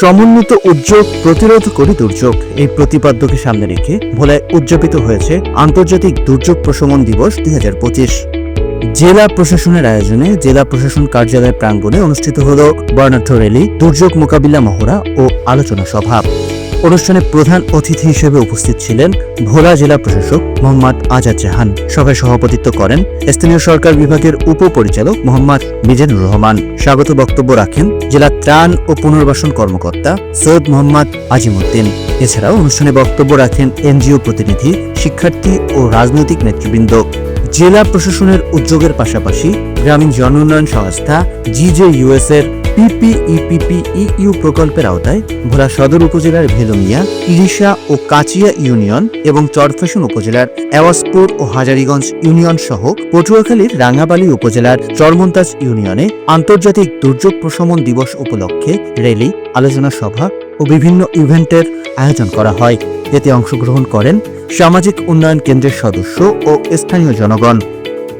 সমন্বিত উদ্যোগ প্রতিরোধ করি দুর্যোগ। এই প্রতিপাদ্যকে সামনে রেখে ভোলায় উদযাপিত হয়েছে আন্তর্জাতিক দুর্যোগ প্রশমন দিবস দুই হাজার পঁচিশ। জেলা প্রশাসনের আয়োজনে জেলা প্রশাসন কার্যালয় প্রাঙ্গণে অনুষ্ঠিত হল বর্ণাঢ্য র্যালি, দুর্যোগ মোকাবিলা মহড়া ও আলোচনা সভা। অনুষ্ঠানে প্রধান অতিথি হিসেবে উপস্থিত ছিলেন ভোলা জেলা প্রশাসক মোহাম্মদ আজাদ জাহান। সভায় সভাপতিত্ব করেন স্থানীয় সরকার বিভাগের উপপরিচালক মোহাম্মদ মিজানুর রহমান। স্বাগত বক্তব্য রাখেন জেলা ত্রাণ ও পুনর্বাসন কর্মকর্তা সৈয়দ মোহাম্মদ আজিমুদ্দিন। এছাড়াও অনুষ্ঠানে বক্তব্য রাখেন এনজিও প্রতিনিধি, শিক্ষার্থী ও রাজনৈতিক নেতৃবৃন্দ। জেলা প্রশাসনের উদ্যোগের পাশাপাশি গ্রামীণ জন উন্নয়ন সংস্থা জিজে ইউএস এর পিপিইপিপিইউ প্রকল্পের আওতায় ভোলা সদর উপজেলার ভেলুমিয়া, ইরিশা ও কাচিয়া ইউনিয়ন এবং চরফেশন উপজেলার অ্যাওয়াসপুর ও হাজারীগঞ্জ ইউনিয়ন সহ পটুয়াখালীর রাঙ্গাবালী উপজেলার চরমন্তাজ ইউনিয়নে আন্তর্জাতিক দুর্যোগ প্রশমন দিবস উপলক্ষে র্যালি, আলোচনা সভা ও বিভিন্ন ইভেন্টের আয়োজন করা হয়। এতে অংশগ্রহণ করেন সামাজিক উন্নয়ন কেন্দ্রের সদস্য ও স্থানীয় জনগণ।